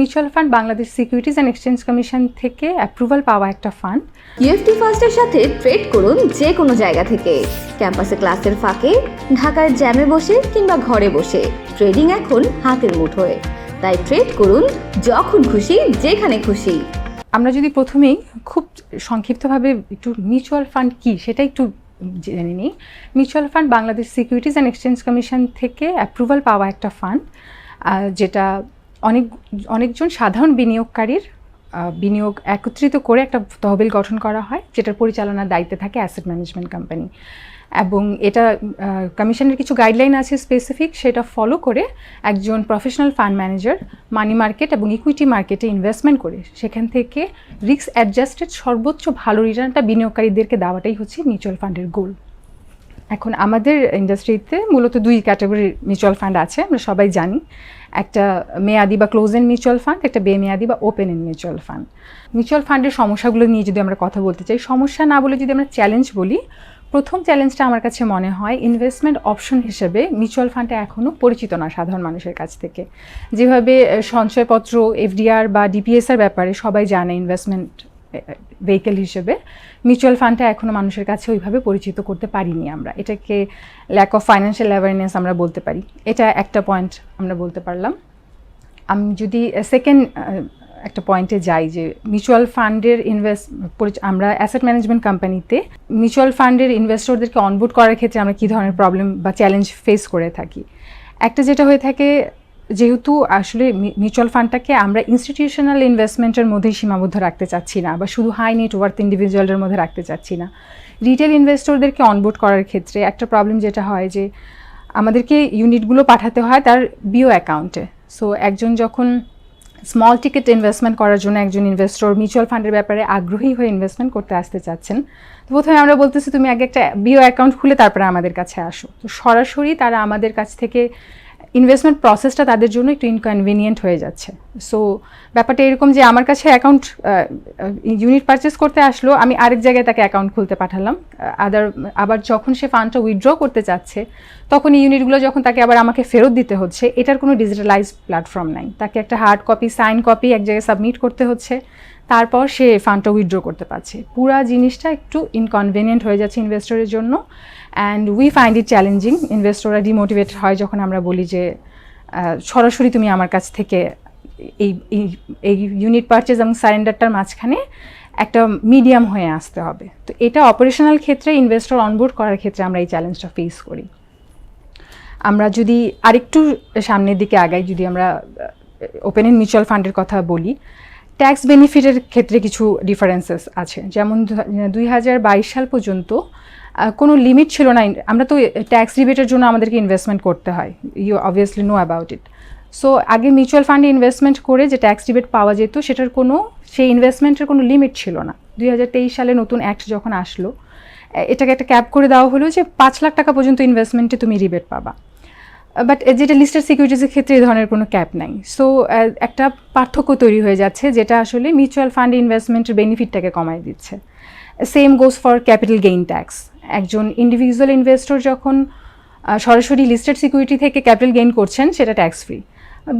Mutual fund Bangladesh securities and exchange commission থেকে approval পাওয়া একটা ফান্ড ইউএফটি ফার্স্টের সাথে ট্রেড করুন যে কোনো জায়গা থেকে। ক্যাম্পাসে ক্লাসের ফাঁকে ঢাকায় জ্যামে বসে কিংবা ঘরে বসে। ট্রেডিং এখন হাতের মুঠোয়। তাই ট্রেড করুন যখন খুশি যেখানে খুশি। আমরা যদি প্রথমেই খুব সংক্ষিপ্তভাবে একটু মিউচুয়াল ফান্ড কি সেটা একটু জেনে নিই। Mutual fund Bangladesh securities and exchange commission থেকে অ্যাপ্রুভাল পাওয়া একটা ফান্ড যেটা অনেক, অনেকজন সাধারণ বিনিয়োগকারীর বিনিয়োগ একত্রিত করে একটা তহবিল গঠন করা হয়, যেটার পরিচালনার দায়িত্বে থাকে অ্যাসেট ম্যানেজমেন্ট কোম্পানি এবং এটা কমিশনের কিছু গাইডলাইন আছে স্পেসিফিক সেটা ফলো করে একজন professional fund manager money market এবং ইকুইটি মার্কেটে ইনভেস্টমেন্ট করে। সেখান থেকে রিস্ক অ্যাডজাস্টেড সর্বোচ্চ ভালো রিটার্নটা বিনিয়োগকারীদেরকে দেওয়াটাই হচ্ছে মিউচুয়াল ফান্ডের গোল এখন আমাদের ইন্ডাস্ট্রিতে মূলত দুই ক্যাটাগরির মিউচুয়াল ফান্ড আছে, আমরা সবাই জানি। একটা মেয়াদি বা ক্লোজ এন্ড মিউচুয়াল ফান্ড একটা বেমেয়াদি বা open end mutual fund mutual ফান্ডের সমস্যাগুলো নিয়ে যদি আমরা কথা বলতে চাই, সমস্যা না বলে যদি আমরা চ্যালেঞ্জ বলি, প্রথম চ্যালেঞ্জটা আমার কাছে মনে হয় ইনভেস্টমেন্ট অপশন হিসেবে মিউচুয়াল ফান্ডে এখনও পরিচিত না সাধারণ মানুষের কাছ থেকে। যেভাবে সঞ্চয়পত্র এফডিআর বা ডিপিএসআর ব্যাপারে সবাই জানে ইনভেস্টমেন্ট ভেহিকেল হিসেবে মিউচুয়াল ফান্ডটা এখনও মানুষের কাছে ওইভাবে পরিচিত করতে পারিনি আমরা। এটাকে ল্যাক অফ ফাইন্যান্সিয়াল অ্যাওয়ারনেস আমরা বলতে পারি। এটা একটা পয়েন্ট আমরা বলতে পারলাম। আমি যদি সেকেন্ড একটা পয়েন্টে যাই যে মিউচুয়াল ফান্ডের ইনভেস্ট আমরা অ্যাসেট ম্যানেজমেন্ট কোম্পানিতে মিউচুয়াল ফান্ডের ইনভেস্টরদেরকে অনবোর্ড করার ক্ষেত্রে আমরা কী ধরনের প্রবলেম বা চ্যালেঞ্জ ফেস করে থাকি? একটা যেটা হয়ে থাকে যেহেতু আসলে মিউচুয়াল ফান্ডটাকে আমরা ইনস্টিটিউশনাল ইনভেস্টমেন্টের মধ্যেই সীমাবদ্ধ রাখতে চাচ্ছি না বা শুধু হাই নেটওয়ার্থ ইন্ডিভিজুয়ালদের মধ্যে রাখতে চাচ্ছি না। রিটেল ইনভেস্টরদেরকে অনবোর্ড করার ক্ষেত্রে একটা প্রবলেম যেটা হয় যে, আমাদেরকে ইউনিটগুলো পাঠাতে হয় তার বিও অ্যাকাউন্টে সো একজন যখন স্মল টিকেট ইনভেস্টমেন্ট করার জন্য একজন ইনভেস্টর মিউচুয়াল ফান্ডের ব্যাপারে আগ্রহী হয়ে ইনভেস্টমেন্ট করতে আসতে চাচ্ছেন, তো প্রথমে আমরা বলতেছি, তুমি আগে একটা বিও অ্যাকাউন্ট খুলে তারপরে আমাদের কাছে আসো। তো সরাসরি তারা আমাদের কাছ থেকে ইনভেস্টমেন্ট প্রসেসটা তাদের জন্য একটু ইনকনভিনিয়েন্ট হয়ে যাচ্ছে। সো ব্যাপারটা এরকম যে আমার কাছে অ্যাকাউন্ট ইউনিট পারচেস করতে আসলো, আমি আরেক জায়গায় তাকে অ্যাকাউন্ট খুলতে পাঠালাম। আদার আবার যখন সে ফান্ডটা উইথড্র করতে চাচ্ছে, তখন এই ইউনিটগুলো যখন তাকে আবার আমাকে ফেরত দিতে হচ্ছে, এটার কোনো ডিজিটালাইজ প্ল্যাটফর্ম নাই। তাকে একটা হার্ড কপি সাইন কপি এক জায়গায় সাবমিট করতে হচ্ছে। তারপর সে ফান্ডটা উইথড্র করতে পারছে। পুরা জিনিসটা একটু ইনকনভিনিয়েন্ট হয়ে যাচ্ছে ইনভেস্টরের জন্য। And we find it challenging ইনভেস্টররা ডিমোটিভেট হয় যখন আমরা বলি যে সরাসরি তুমি আমার কাছ থেকে এই, এই- ইউনিট পারচেজ এবং সারেন্ডারটার মাঝখানে একটা মিডিয়াম হয়ে আসতে হবে। তো এটা অপারেশনাল ক্ষেত্রে ইনভেস্টর অনবোর্ড করার ক্ষেত্রে আমরা এই চ্যালেঞ্জটা ফেস করি। আমরা যদি আরেকটু সামনের দিকে আগাই, যদি আমরা ওপেন এন্ড মিউচুয়াল ফান্ডের কথা বলি ট্যাক্স বেনিফিটের ক্ষেত্রে কিছু ডিফারেন্সেস আছে। যেমন দুই হাজার বাইশ সাল পর্যন্ত কোনো লিমিট ছিল না আমরা তো ট্যাক্স রিবেটের জন্য আমাদেরকে ইনভেস্টমেন্ট করতে হয়। You obviously know about it so আগে মিউচুয়াল ফান্ডে ইনভেস্টমেন্ট করে যে ট্যাক্স রিবেট পাওয়া যেত, সেটার কোনো, সেই ইনভেস্টমেন্টের কোনো লিমিট ছিল না। দুই হাজার তেইশ সালে নতুন অ্যাক্ট যখন আসলো এটাকে একটা ক্যাপ করে দেওয়া হলো যে পাঁচ লাখ টাকা পর্যন্ত ইনভেস্টমেন্টে তুমি রিবেট পাবা। বাট যেটা লিস্টেড সিকিউরিটিজের ক্ষেত্রে এই ধরনের কোনো ক্যাপ নাই। সো একটা পার্থক্য তৈরি হয়ে যাচ্ছে, যেটা আসলে মিউচুয়াল ফান্ড ইনভেস্টমেন্টের বেনিফিটটাকে কমায় দিচ্ছে। Same goes for capital gain tax একজন ইন্ডিভিজুয়াল ইনভেস্টর যখন সরাসরি লিস্টেড সিকিউরিটি থেকে ক্যাপিটাল গেইন করছেন, সেটা ট্যাক্স ফ্রি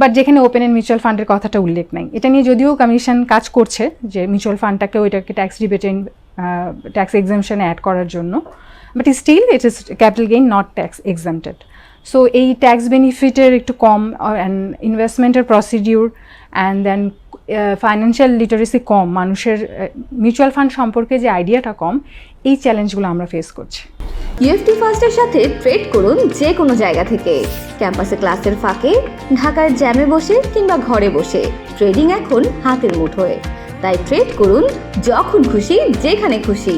বাট যেখানে ওপেন এন্ড মিউচুয়াল ফান্ডের কথাটা উল্লেখ নাই। এটা নিয়ে যদিও কমিশন কাজ করছে, যে মিউচুয়াল ফান্ডটাকে ওইটাকে ট্যাক্স রিবেটে ট্যাক্স এক্সামশনে অ্যাড করার জন্য। But still it is capital gain not tax exempted so এই ট্যাক্স বেনিফিটের একটু কম অ্যান্ড ইনভেস্টমেন্টের procedure and then financial literacy কম, মানুষের মিউচুয়াল ফান্ড সম্পর্কে যে আইডিয়াটা কম, এই চ্যালেঞ্জগুলো আমরা ফেস করছি। ইউএফটি ফার্স্টের সাথে ট্রেড করুন যে কোনো জায়গা থেকে। ক্যাম্পাসে ক্লাসের ফাঁকে ঢাকায় জ্যামে বসে, কিংবা ঘরে বসে। ট্রেডিং এখন হাতের মুঠোয়। তাই ট্রেড করুন যখন খুশি, যেখানে খুশি।